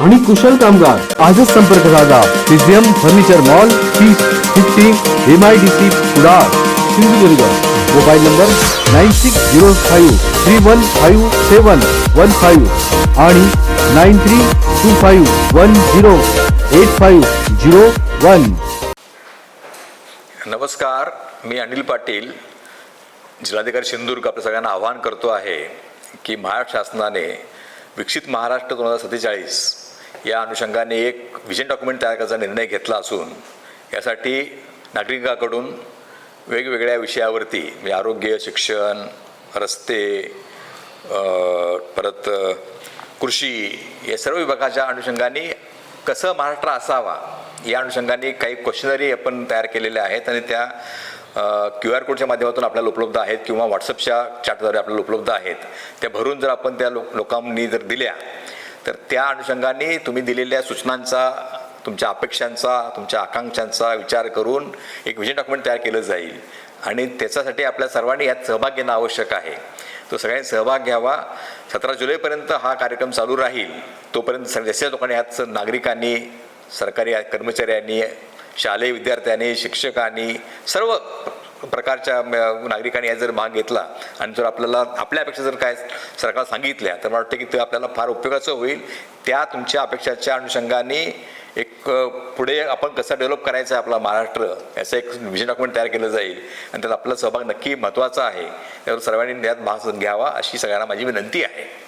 आणि कुशल कामगार. आजच संपर्क साधा. पिझियम फर्निचर मॉल तीस fifty M I D C Kudal Sindhudurg. Mobile number nine six zero five three one five seven one five आणि nine three two five one zero eight five zero one. नमस्कार मी अनिल पाटील. जिल्हाधिकारी सिंधुदुर्ग आपल्या सगळ्यांना आवाहन करतो आहे की महाराष्ट्र शासनाने विकसित महाराष्ट्र दोन हजार सत्तेचाळीस या अनुषंगाने एक विजन डॉक्युमेंट तयार करायचा निर्णय घेतला असून यासाठी नागरिकांकडून वेगवेगळ्या विषयावरती म्हणजे आरोग्य शिक्षण रस्ते परत कृषी या सर्व विभागाच्या अनुषंगाने कसं महाराष्ट्र असावा या अनुषंगाने काही क्वेश्चनरी आपण तयार केलेल्या आहेत आणि त्या क्यू आर कोडच्या माध्यमातून आपल्याला उपलब्ध आहेत किंवा व्हॉट्सअपच्या चॅटद्वारे आपल्याला उपलब्ध आहेत. त्या भरून जर आपण त्या लो लोकांनी जर दिल्या तर त्या अनुषंगाने तुम्ही दिलेल्या सूचनांचा तुमच्या अपेक्षांचा तुमच्या आकांक्षांचा विचार करून एक विजन डॉक्युमेंट तयार केलं जाईल. आणि त्याच्यासाठी आपल्या सर्वांनी यात सहभाग घेणं आवश्यक आहे. तो सगळ्यांनी सहभाग घ्यावा. सतरा जुलैपर्यंत हा कार्यक्रम चालू राहील. तोपर्यंत सग- जास्तीत लोकांनी यात नागरिकांनी सरकारी कर्मचाऱ्यांनी शालेय विद्यार्थ्यांनी शिक्षकांनी सर्व प्रकारच्या नागरिकांनी जर भाग घेतला आणि जर आपल्याला आपल्या अपेक्षा जर काय सरकार सांगितल्या तर मला वाटतं की ते आपल्याला फार उपयोगाचं होईल. त्या तुमच्या अपेक्षाच्या अनुषंगाने एक पुढे आपण कसं डेव्हलप करायचं आहे आपला महाराष्ट्र याचं एक विजन डॉक्युमेंट तयार केलं जाईल. आणि त्यात आपला सहभाग नक्की महत्त्वाचा आहे. त्यावर सर्वांनी यात भाग घ्यावा अशी सगळ्यांना माझी विनंती आहे.